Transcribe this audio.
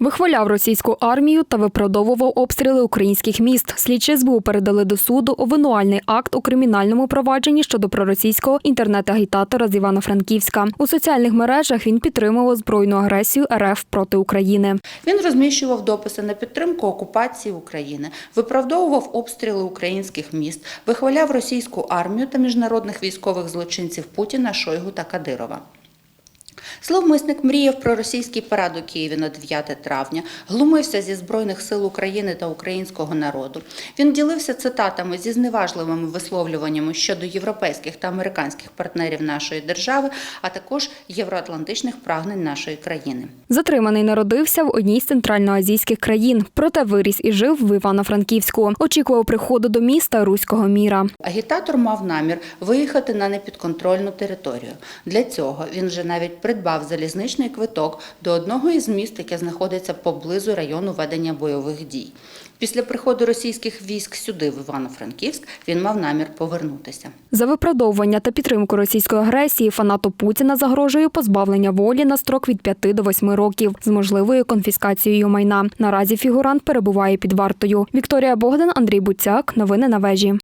Вихваляв російську армію та виправдовував обстріли українських міст. Слідчі СБУ передали до суду обвинувальний акт у кримінальному провадженні щодо проросійського інтернет-агітатора з Івано-Франківська. У соціальних мережах він підтримував збройну агресію РФ проти України. Він розміщував дописи на підтримку окупації України, виправдовував обстріли українських міст, вихваляв російську армію та міжнародних військових злочинців Путіна, Шойгу та Кадирова. Зловмисник мріяв про російський парад у Києві на 9 травня, глумився зі Збройних сил України та українського народу. Він ділився цитатами зі зневажливими висловлюваннями щодо європейських та американських партнерів нашої держави, а також євроатлантичних прагнень нашої країни. Затриманий народився в одній з центральноазійських країн, проте виріс і жив в Івано-Франківську. Очікував приходу до міста руського міра. Агітатор мав намір виїхати на непідконтрольну територію. Для цього він вже навіть придбав залізничний квиток до одного із міст, яке знаходиться поблизу району ведення бойових дій. Після приходу російських військ сюди, в Івано-Франківськ, він мав намір повернутися. За виправдовування та підтримку російської агресії фанату Путіна загрожує позбавлення волі на строк від 5 до 8 років з можливою конфіскацією майна. Наразі фігурант перебуває під вартою. Вікторія Богдан, Андрій Буцяк. Новини на вежі.